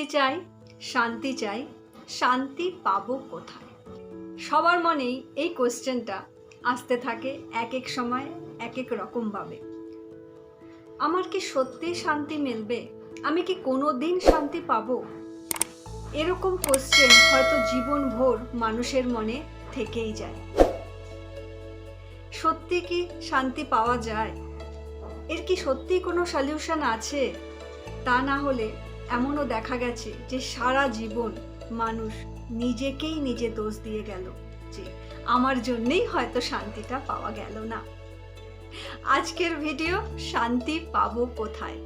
শান্তি চাই শান্তি চাই, শান্তি পাবো কোথায়? সবার মনেই এই কোশ্চেনটা আসতে থাকে এক এক সময় এক এক রকমভাবে আমার কি সত্যি শান্তি মিলবে? আমি কি কোনো দিন শান্তি পাবো? এরকম কোশ্চেন হয়তো জীবন ভোর মানুষের মনে থেকেই যায়। সত্যি কি শান্তি পাওয়া যায়? এর কি সত্যি কোনো সলিউশন আছে? তা না হলে এমনও দেখা গেছে যে সারা জীবন মানুষ নিজেকেই নিজে দোষ দিয়ে গেল যে আমার জন্যেই হয়তো শান্তিটা পাওয়া গেল না। আজকের ভিডিও শান্তি পাবো কোথায়?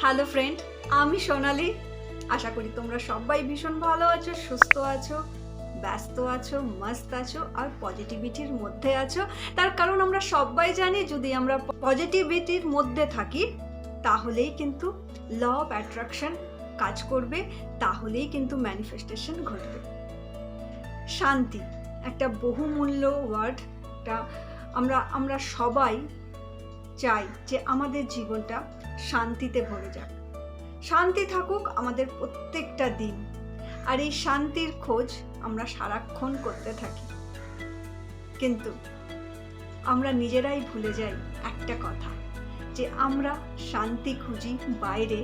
হ্যালো ফ্রেন্ড আমি সোনালি। আশা করি তোমরা সবাই ভীষণ ভালো আছো, সুস্থ আছো, ব্যস্ত আছো, মস্ত আছো আর পজিটিভিটির মধ্যে আছো। তার কারণ আমরা সবাই জানি যদি আমরা পজিটিভিটির মধ্যে থাকি, তাহলেই কিন্তু ল অফ অ্যাট্রাকশন কাজ করবে, তাহলেই কিন্তু ম্যানিফেস্টেশন ঘটবে। শান্তি, একটা বহুমূল্য ওয়ার্ড একটা আমরা আমরা সবাই চাই যে আমাদের জীবনটা শান্তিতে ভরে যাক। শান্তি থাকুক আমাদের প্রত্যেকটা দিন, আর এই শান্তির খোঁজ আমরা সারাক্ষণ করতে থাকি। কিন্তু আমরা নিজেরাই ভুলে যাই একটা কথা। যে আমরা শান্তি খুঁজি বাইরে,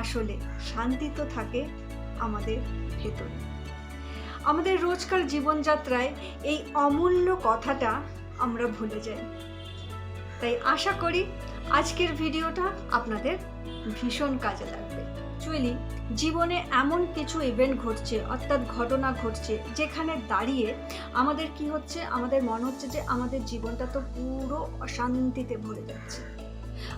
আসলে শান্তি তো থাকে আমাদের ভেতরে। আমাদের রোজকার জীবনযাত্রায় এই অমূল্য কথাটা আমরা ভুলে যাই। তাই আশা করি আজকের ভিডিওটা আপনাদের ভীষণ কাজে লাগবে। অ্যাকচুয়ালি জীবনে এমন কিছু ইভেন্ট ঘটছে, অর্থাৎ ঘটনা ঘটছে, যেখানে দাঁড়িয়ে আমাদের কি হচ্ছে, আমাদের মনে হচ্ছে যে আমাদের জীবনটা তো পুরো অশান্তিতে ভরে যাচ্ছে।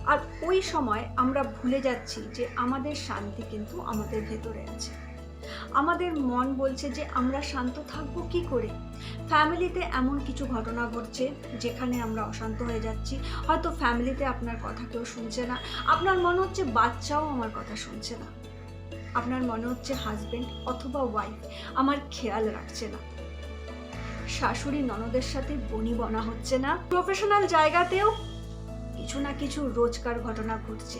আর ওই সময় আমরা ভুলে যাচ্ছি যে আমাদের শান্তি কিন্তু আমাদের ভেতরে আছে। আমাদের মন বলছে যে আমরা শান্ত থাকব কি করে? ফ্যামিলিতে এমন কিছু ঘটনা ঘটছে যেখানে আমরা অশান্ত হয়ে যাচ্ছি। হয়তো ফ্যামিলিতে আপনার কথা কেউ শুনছে না। আপনার মনে হচ্ছে বাচ্চাও আমার কথা শুনছে না। আপনার মনে হচ্ছে হাজবেন্ড অথবা ওয়াইফ আমার খেয়াল রাখছে না। শাশুড়ি ননদের সাথে বনি বনা হচ্ছে না। প্রফেশনাল জায়গাতেও কিছু না কিছু রোজকার ঘটনা ঘটছে।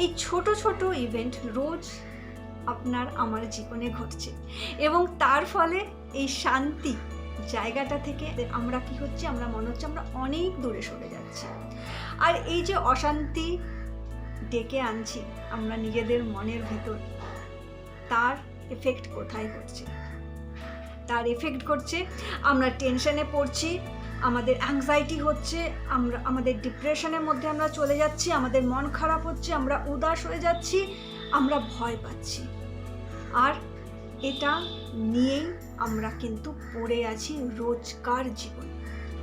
এই ছোট ছোট ইভেন্ট রোজ আপনার আমার জীবনে ঘটছে এবং তার ফলে এই শান্তি জায়গাটা থেকে আমরা কি হচ্ছে, আমরা মনে হচ্ছে আমরা অনেক দূরে সরে যাচ্ছি। আর এই যে অশান্তি ডেকে আনছি আমরা নিজেদের মনের ভেতর, তার এফেক্ট কোথায় ঘটছে? তার এফেক্ট ঘটছে, আমরা টেনশনে পড়ছি আমাদের অ্যাংজাইটি হচ্ছে, আমরা, আমাদের ডিপ্রেশনের মধ্যে আমরা চলে যাচ্ছি, আমাদের মন খারাপ হচ্ছে, আমরা উদাস হয়ে যাচ্ছি, আমরা ভয় পাচ্ছি। আর এটা নিয়েই আমরা কিন্তু পড়ে আছি রোজকার জীবন।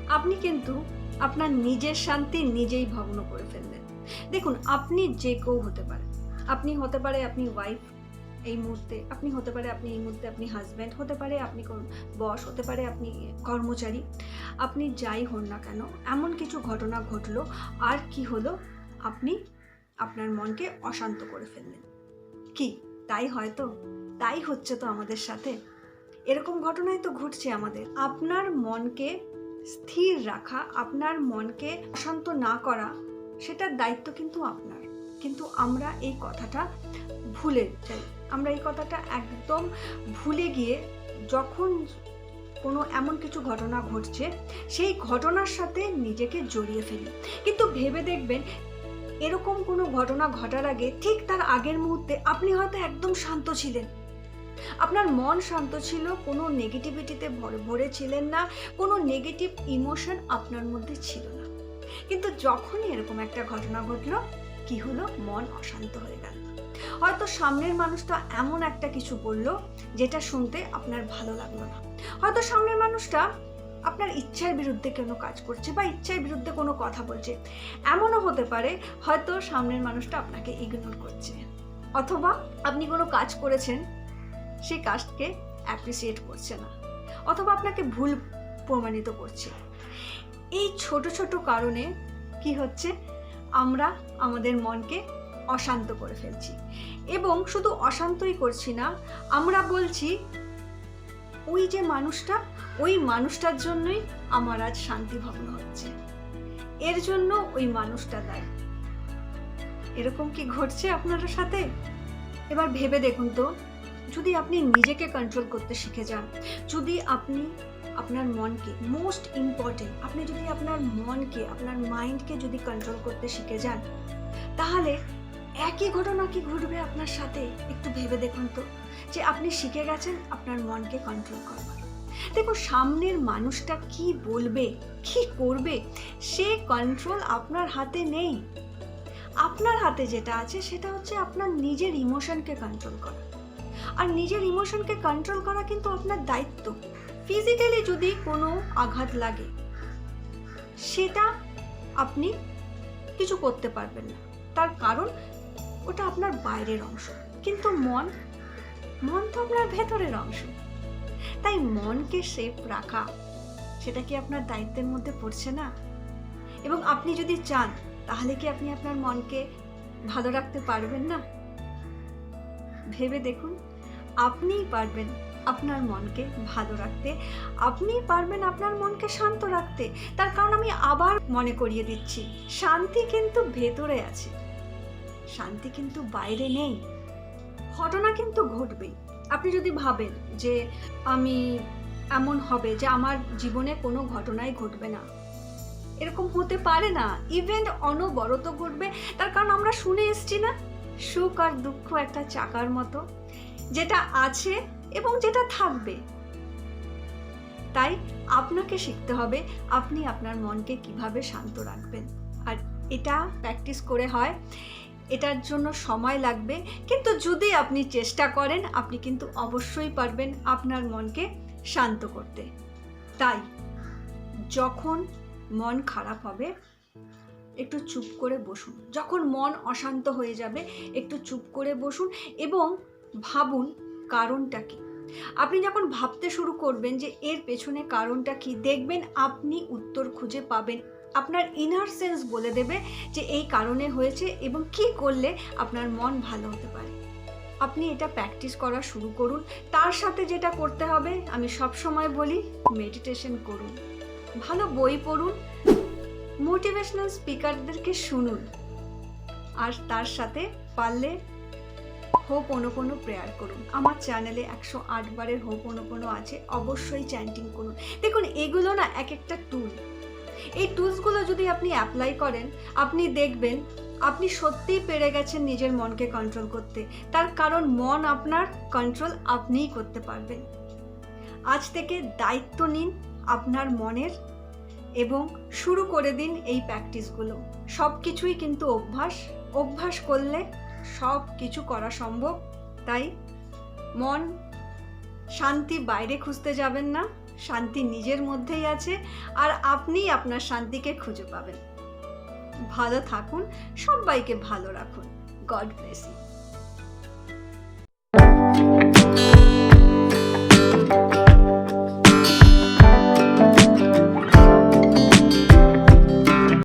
আপনি কিন্তু আপনার নিজের শান্তি নিজেই ভগ্ন করে ফেললেন দেখুন, আপনি যে কেউ হতে পারে আপনি হতে পারে আপনি ওয়াইফ এই মুহূর্তে আপনি হতে পারে, আপনি এই মুহূর্তে আপনি হাজব্যান্ড হতে পারে, আপনি বস হতে পারে, আপনি কর্মচারী, আপনি যাই হন না কেন, এমন কিছু ঘটনা ঘটলো, আর কি হলো, আপনি আপনার মনকে অশান্ত করে ফেললেন। কি, তাই হয়তো তাই হচ্ছে তো আমাদের সাথে? এরকম ঘটনাই তো ঘটছে আমাদের। আপনার মনকে স্থির রাখা, আপনার মনকে অশান্ত না করা, সেটার দায়িত্ব কিন্তু আপনার। কিন্তু আমরা এই কথাটা ভুলে যাই। আমরা এই কথাটা একদম ভুলে গিয়ে যখন কোনো এমন কিছু ঘটনা ঘটছে, সেই ঘটনার সাথে নিজেকে জড়িয়ে ফেলি। কিন্তু ভেবে দেখবেন, এরকম কোনো ঘটনা ঘটার আগে ঠিক তার আগের মুহূর্তে আপনি হয়তো একদম শান্ত ছিলেন। আপনার মন শান্ত ছিল, কোনো নেগেটিভিটিতে ভরে ছিলেন না, কোনো নেগেটিভ ইমোশন আপনার মধ্যে ছিল না। কিন্তু যখনই এরকম একটা ঘটনা ঘটলো, কি হলো? মন অশান্ত হয়ে গেল। হয়তো সামনের মানুষটা এমন একটা কিছু বলল যেটা শুনতে আপনার ভালো লাগল না। হয়তো সামনের মানুষটা আপনার ইচ্ছার বিরুদ্ধে কোনো কাজ করছে বা ইচ্ছার বিরুদ্ধে কোনো কথা বলছে। এমনও হতে পারে হয়তো সামনের মানুষটা আপনাকে ইগনোর করছে। অথবা আপনি কোনো কাজ করেছেন সেই কাজকে অ্যাপ্রিসিয়েট করছে না। অথবা আপনাকে ভুল প্রমাণিত করছে। এই ছোট ছোট কারণে কি হচ্ছে? আমরা আমাদের মনকে অশান্ত করে ফেলছি। এবং শুধু অশান্তই করছি না, আমরা বলছি, ওই যে মানুষটা, ওই মানুষটার জন্যই আমার আজ শান্তি ভগ্ন হচ্ছে। এর জন্য ওই মানুষটা দায়ী। এরকম কি ঘটছে আপনার সাথে? এবার ভেবে দেখুন তো, যদি আপনি নিজেকে কন্ট্রোল করতে শিখে যান, যদি আপনি আপনার মনকে মোস্ট ইম্পর্টেন্ট আপনি যদি আপনার মনকে, আপনার মাইন্ডকে যদি কন্ট্রোল করতে শিখে যান, তাহলে একই ঘটনা কি ঘটবে আপনার সাথে? একটু ভেবে দেখুন তো। যে আপনি শিখে গেছেন আপনার মনকে কন্ট্রোল করবার। দেখো সামনের মানুষটা কি বলবে, কি করবে, সে কন্ট্রোল আপনার হাতে নেই। আপনার হাতে যেটা আছে সেটা হচ্ছে আপনার নিজের ইমোশনকে কন্ট্রোল করা। আর নিজের ইমোশনকে কন্ট্রোল করা কিন্তু আপনার দায়িত্ব। ফিজিক্যালি যদি কোনো আঘাত লাগে, সেটা আপনি কিছু করতে পারবেন না। তার কারণ ওটা আপনার বাইরের অংশ, কিন্তু মন মন তো আপনার ভেতরের অংশ। তাই মনকে সেফ রাখা, সেটা কি আপনার দায়িত্বের মধ্যে পড়ছে না? এবং আপনি যদি চান, তাহলে কি আপনি আপনার মনকে ভালো রাখতে পারবেন না? ভেবে দেখুন, আপনিই পারবেন আপনার মনকে ভালো রাখতে, আপনিই পারবেন আপনার মনকে শান্ত রাখতে। তার কারণ আমি আবার মনে করিয়ে দিচ্ছি, শান্তি কিন্তু ভেতরে আছে। শান্তি কিন্তু বাইরে নেই। ঘটনা কিন্তু ঘটবেই। আপনি যদি ভাবেন যে আমি এমন হবে যে আমার জীবনে কোনো ঘটনাই ঘটবে না, এরকম হতে পারে না। ইভেন্ট অনবরত ঘটবে, তার কারণ আমরা শুনে এসছি না, সুখ আর দুঃখ একটা চাকার মতো, যেটা আছে এবং যেটা থাকবে। তাই আপনাকে শিখতে হবে আপনি আপনার মনকে কীভাবে শান্ত রাখবেন। আর এটা প্র্যাকটিস করে হয় এটার জন্য সময় লাগবে। কিন্তু যদি আপনি চেষ্টা করেন, আপনি কিন্তু অবশ্যই পারবেন আপনার মনকে শান্ত করতে। তাই যখন মন খারাপ হবে, একটু চুপ করে বসুন। যখন মন অশান্ত হয়ে যাবে, একটু চুপ করে বসুন এবং ভাবুন কারণটা কি। আপনি যখন ভাবতে শুরু করবেন যে এর পেছনে কারণটা কি, দেখবেন আপনি উত্তর খুঁজে পাবেন আপনার ইনার সেন্স বলে দেবে যে এই কারণে হয়েছে এবং কি করলে আপনার মন ভালো হতে পারে। আপনি এটা প্র্যাকটিস করা শুরু করুন। তার সাথে যেটা করতে হবে, আমি সব সময় বলি মেডিটেশন করুন। ভালো বই পড়ুন মোটিভেশনাল স্পিকারদেরকে শুনুন। আর তার সাথে পারলে হোপ অনুপনো প্রেয়ার করুন। আমার চ্যানেলে একশো আট বারের হোপ অনুপনো আছে, অবশ্যই চ্যান্টিং করুন। দেখুন, এগুলো না এক একটা টুল এই টুলসগুলো যদি আপনি অ্যাপ্লাই করেন, আপনি দেখবেন আপনি সত্যিই পেরে গেছেন নিজের মনকে কন্ট্রোল করতে। তার কারণ মন আপনার কন্ট্রোল আপনিই করতে পারবেন। আজ থেকে দায়িত্ব নিন আপনার মনের এবং শুরু করে দিন এই প্র্যাকটিসগুলো সব কিছুই কিন্তু অভ্যাস। অভ্যাস করলে সব কিছু করা সম্ভব। তাই মন শান্তি বাইরে খুঁজতে যাবেন না। শান্তি নিজের মধ্যেই আছে আর আপনি আপনার শান্তিকে খুঁজে পাবেন। ভালো থাকুন, সবাইকে ভালো রাখুন। God bless you